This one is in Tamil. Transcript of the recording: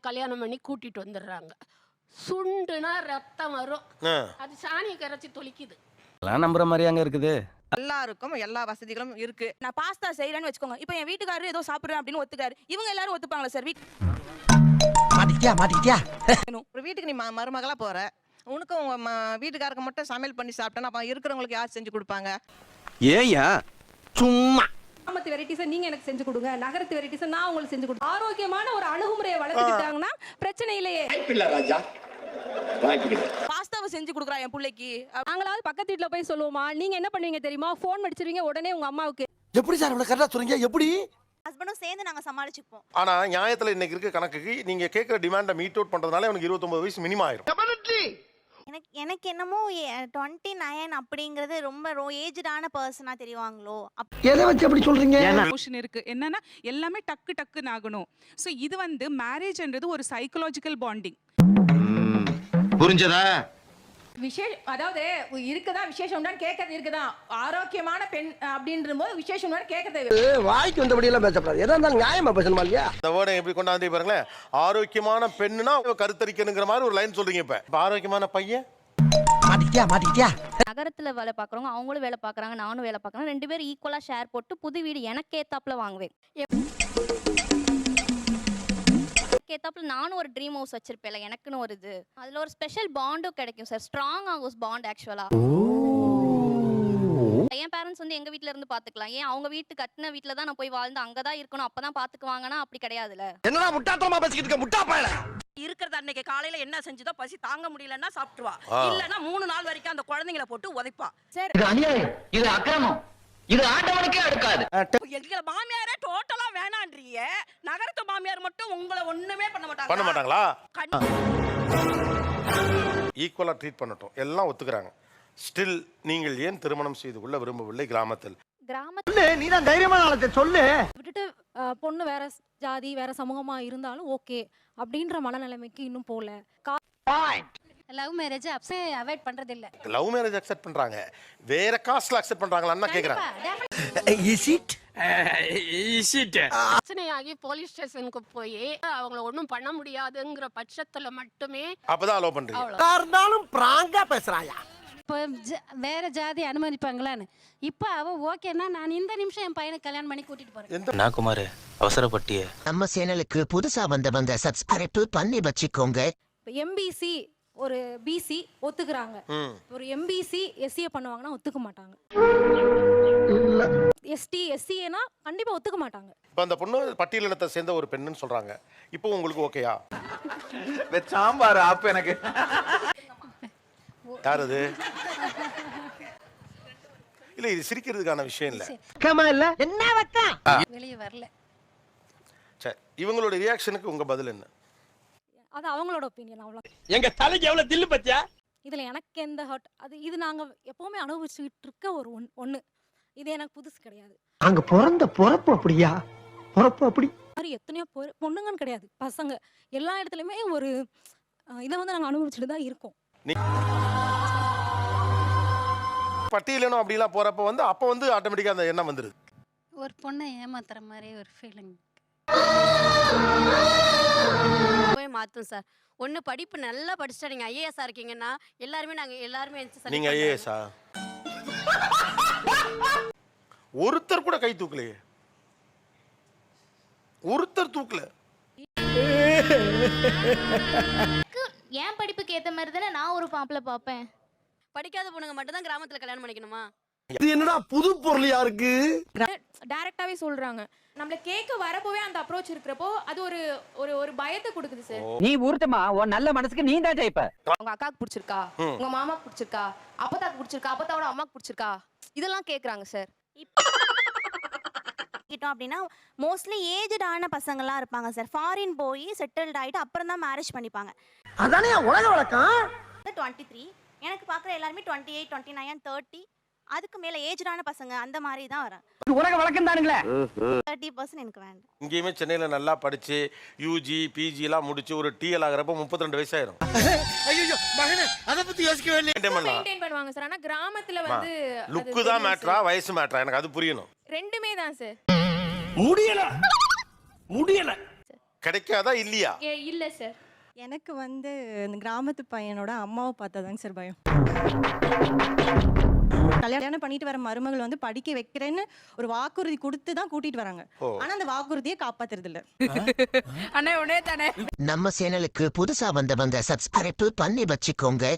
கல்யாணம் பண்ணி கூட்டிட்டு வந்துடுறாங்க. சுண்டுனா ரத்தம் வரும். அது சாணியை கரைச்சி தொளிக்குது. எல்லாம் நம்புற மாதிரி அங்க இருக்குது. எல்லாருக்கும் எல்லா வசதிகளும் இருக்கு. நான் பாஸ்தா செய்யறேன்னு வச்சுக்கோங்க. இப்போ என் வீட்டுக்காரரு ஏதோ சாப்பிடுறேன் அப்படின்னு ஒத்துக்காரு. இவங்க எல்லாரும் ஒத்துப்பாங்களா சார் வீட் மாட்டிக்கிட்டியா மாட்டிக்கிட்டியா? ஒரு வீட்டுக்கு நீ ம- மருமகளா போற. உனக்கும் உங்க ம- வீட்டுக்காரருக்கு மட்டும் சமையல் பண்ணி சாப்பிட்டேன்னா அப்ப இருக்கிறவங்களுக்கு யார் செஞ்சு கொடுப்பாங்க? ஏயா சும்மா. கிராமத்து வெரைட்டிஸை நீங்க எனக்கு செஞ்சு கொடுங்க நகரத்து வெரைட்டிஸை நான் உங்களுக்கு செஞ்சு கொடுங்க ஆரோக்கியமான ஒரு அணுகுமுறையை வளர்த்துக்கிட்டாங்கன்னா பிரச்சனை இல்லையே பாஸ்தாவை செஞ்சு கொடுக்குறா என் பிள்ளைக்கு. நாங்களாவது பக்கத்து வீட்ல போய் சொல்லுவோமா நீங்க என்ன பண்ணுவீங்க தெரியுமா? ஃபோன் அடிச்சிருவீங்க உடனே உங்க அம்மாவுக்கு. எப்படி சார் இவ்வளவு கரெக்டா சொல்றீங்க எப்படி? ஹஸ்பண்டும் சேர்ந்து நாங்க சமாளிச்சுப்போம். ஆனா நியாயத்துல இன்னைக்கு இருக்க கணக்குக்கு நீங்க கேட்குற டிமாண்டை மீட் அவுட் பண்றதுனால அவனுக்கு இருபத்தொன்பது வயசு மினிமம் ஆயிரும். எனக்கு எனக்கு என்னமோ டுவெண்ட்டி நைன் அப்படிங்கிறது ரொம்ப ரோ ஏஜ்டான பர்சனா தெரிவாங்களோ? அப் எதை வச்சு அப்படி சொல்றீங்க? எமோஷன் இருக்கு. என்னன்னா எல்லாமே டக்கு டக்குன்னு ஆகணும். ஸோ இது வந்து மேரேஜ்ன்றது ஒரு சைக்கலாஜிக்கல் பாண்டிங் புரிஞ்சதா? விசேஷ அதாவது இருக்குதா விசேஷம் கேட்கறது இருக்குதா? ஆரோக்கியமான பெண் அப்படின்ற போது விசேஷம் கேட்கறது வாய்க்கு வந்தபடி எல்லாம் பேசப்படாது. எதா இருந்தாலும் நியாயமா பேசணுமா இல்லையா? இந்த வேர்டை எப்படி கொண்டாந்து பாருங்களேன். ஆரோக்கியமான பெண்ணுனா கருத்தரிக்கணுங்கிற மாதிரி ஒரு லைன் சொல்றீங்க இப்ப. இப்ப ஆரோக்கியமான பையன்? மாட்டிக்கிட்டியா மாட்டிக்கிட்டியா? நகரத்துல வேலை பார்க்குறவங்க அவங்களும் வேலை பார்க்குறாங்க நானும் வேலை பார்க்குறேன். ரெண்டு பேரும் ஈக்குவலாக ஷேர் போட்டு புது வீடு எனக்கு ஏத்தாப்புல வாங்குவேன். ஏத்தாப்புல நானும் ஒரு ட்ரீம் ஹவுஸ் வச்சிருப்பேன்ல எனக்குன்னு ஒரு இது. அதுல ஒரு ஸ்பெஷல் பாண்டும் கிடைக்கும் சார் ஸ்ட்ராங் ஆகும் பாண்ட் ஆக்சுவலா என் பேரண்ட்ஸ் வந்து எங்க வீட்ல இருந்து பாத்துக்கலாம். ஏன் அவங்க வீட்டு கட்டின வீட்ல தான் நான் போய் வாழ்ந்து அங்கதான் இருக்கணும் அப்பதான் பாத்துக்குவாங்கன்னா அப்படி கிடையாதுல என்னடா முட்டாத்தனமா பேசிக்கிட்டு இருக்க? முட்டா இருக்கிறது அன்னைக்கு காலையில என்ன செஞ்சதோ பசி தாங்க முடியலன்னா சாப்பிட்டுருவா. ஆ. இல்லன்னா மூணு நாள் வரைக்கும் அந்த குழந்தைங்கள போட்டு உதைப்பா. சார். இது அநியாயம். இது அக்கிரமம். இது ஆண்டவனுக்கே அடுக்காது. எங்க மாமியாரே டோட்டலா வேணான்றீங்க. நகரத்து மாமியார் மட்டும் உங்களை ஒண்ணுமே பண்ண மாட்டாங்க பண்ண மாட்டாங்களா? ஈக்குவலா ட்ரீட் பண்ணட்டும். எல்லாம் ஒத்துக்கிறாங்க. ஸ்டில் நீங்கள் ஏன் திருமணம் செய்து கொள்ள விரும்பவில்லை கிராமத்தில்? கிராமத்துல நீ தான் தைரியமான ஆளத்தை சொல்லு. விட்டுட்டு பொண்ணு வேற ஜாதி வேற சமூகமா இருந்தாலும் ஓகே அப்படின்ற மனநிலைமைக்கு இன்னும் போல. லவ் மேரேஜ் அப்பே அவாய்ட் பண்றது இல்ல லவ் மேரேஜ் அக்செப்ட் பண்றாங்க. வேற காஸ்ட்ல அக்செப்ட் பண்றாங்களான்னு கேக்குறேன். இஸ் இட் பிரச்சனையாகி போலீஸ் ஸ்டேஷனுக்கு போய் அவங்கள ஒன்றும் பண்ண முடியாதுங்கிற பட்சத்துல மட்டுமே அப்பதான் அலோவ் பண்றீங்க. இருந்தாலும் பிராங்கா பேசுறாயா? இப்போ வேற ஜாதி அனுமதிப்பாங்களான்னு. இப்போ அவ ஓகேன்னா நான் இந்த நிமிஷம் என் பையனை கல்யாணம் பண்ணி கூட்டிட்டு போறேன். நான் குமார் அவசரப்பட்டிய. நம்ம சேனலுக்கு புதுசா வந்தவங்க சப்ஸ்கிரைப் பண்ணி வச்சுக்கோங்க. எம்பிசி ஒரு பிசி ஒத்துக்கிறாங்க. ஒரு எம்பிசி எஸ்சிஏ பண்ணுவாங்கன்னா ஒத்துக்க மாட்டாங்க. எஸ்டி எஸ்சிஏனா கண்டிப்பா ஒத்துக்க மாட்டாங்க. இப்ப அந்த பொண்ணு பட்டியலினத்தை சேர்ந்த ஒரு பெண்ணுன்னு சொல்றாங்க. இப்போ உங்களுக்கு ஓகேயா சாம்பார் ஆப் எனக்கு. யார் அது? இல்ல இது சிரிக்கிறதுக்கான விஷயம் இல்ல. கமா இல்ல. என்ன வக்கா? வெளியே வரல. சரி இவங்களோட ரியாக்ஷனுக்கு உங்க பதில் என்ன? அது அவங்களோட ஒப்பீனியன் அவ்வளோ எங்க தலைக்கு எவ்வளவு தில்லு பத்தியா? இதுல எனக்கு எந்த ஹர்ட் அது இது நாங்க எப்பவுமே அனுபவிச்சுக்கிட்டு இருக்க ஒரு ஒன் ஒண்ணு. இது எனக்கு புதுசு கிடையாது. அங்க பிறந்த பொறப்பு அப்படியா? பொறப்பு அப்படி? மாதிரி எத்தனையோ பொ- பொண்ணுங்கன்னு கிடையாது. பசங்க. எல்லா இடத்துலையுமே ஒரு அஹ், இதை வந்து நாங்க அனுபவிச்சுட்டு தான் இருக்கோம். பட்டியலினம் அப்படிலாம் போறப்ப வந்து அப்ப வந்து ஆட்டோமேட்டிக்கா அந்த எண்ணம் வந்துருது. ஒரு பொண்ணை ஏமாத்துற மாதிரி ஒரு ஃபீலிங் போய் மாத்தும் சார். ஒண்ணு படிப்பு நல்லா படிச்சுட்டா நீங்க ஐஏஎஸ்ஆ இருக்கீங்கன்னா எல்லாருமே நாங்க எல்லாருமே நீங்க ஐஏஎஸ்ஆ ஒருத்தர் கூட கை தூக்கலையே. ஒருத்தர் தூக்கல. என் படிப்புக்கு ஏத்த மாதிரி தானே நான் ஒரு மாப்பிள்ள பார்ப்பேன். படிக்காத பொண்ணுங்க மட்டும் தான் கிராமத்துல கல்யாணம் பண்ணிக்கணுமா? இது என்னடா புது பொருளியா இருக்கு? டைரக்டாவே சொல்றாங்க. நம்மள கேட்க வரப்போவே அந்த அப்ரோச் இருக்கிறப்போ அது ஒரு ஒரு ஒரு பயத்தை கொடுக்குது சார் நீ ஊர்த்தமா உன் நல்ல மனசுக்கு நீ தான் ஜெயிப்ப. உங்க அக்காக்கு பிடிச்சிருக்கா. உங்க மாமாக்கு பிடிச்சிருக்கா? அப்பதாக்கு பிடிச்சிருக்கா? அப்பதாவோட அம்மாக்கு பிடிச்சிருக்கா? இதெல்லாம் கேக்குறாங்க சார் கிட்டோம் அப்படின்னா மோஸ்ட்லி ஏஜ்டான பசங்கள்லாம் இருப்பாங்க சார் ஃபாரின் போய் செட்டில்ட் ஆயிட்டு அப்புறம் தான் மேரேஜ் பண்ணிப்பாங்க. அதானே உலக வழக்கம்? டுவெண்ட்டி த்ரீ எனக்கு பார்க்குற எல்லாருமே twenty eight twenty nine thirty அதுக்கு மேலே ஏஜ்டான பசங்க அந்த மாதிரி தான் வரேன் உலக வழக்கம் தானுங்களே. தேர்ட்டி பர்சன்ட் எனக்கு வேண்டாம். இங்கேயுமே சென்னையில நல்லா படிச்சு யூஜி பிஜி எல்லாம் முடிச்சு ஒரு டிஎல் ஆகிறப்ப முப்பத்தி ரெண்டு வயசாயிரும் ஐயோ மகனே அத பத்தி பண்ணலாம். மெயின்டைன் பண்ணுவாங்க சார் ஆனா கிராமத்துல வந்து லுக்கு தான் மேட்ரா வயசு மேட்ரா எனக்கு அது புரியணும். ரெண்டுமே தான் சார் முடியல. முடியல. கிடைக்காதா? இல்லையா? இல்ல சார் எனக்கு வந்து இந்த கிராமத்து பையனோட அம்மாவை பார்த்ததாங்க சார் பயம். கல்யாணம் பண்ணிட்டு வர மருமகள் வந்து படிக்க வைக்கிறேன்னு ஒரு வாக்குறுதி கொடுத்து தான் கூட்டிட்டு வராங்க. ஆனா அந்த வாக்குறுதியை காப்பாத்துறது இல்ல அண்ணே உடனே தானே. நம்ம சேனலுக்கு புதுசா வந்தவங்க சப்ஸ்கிரைப் பண்ணி வச்சுக்கோங்க.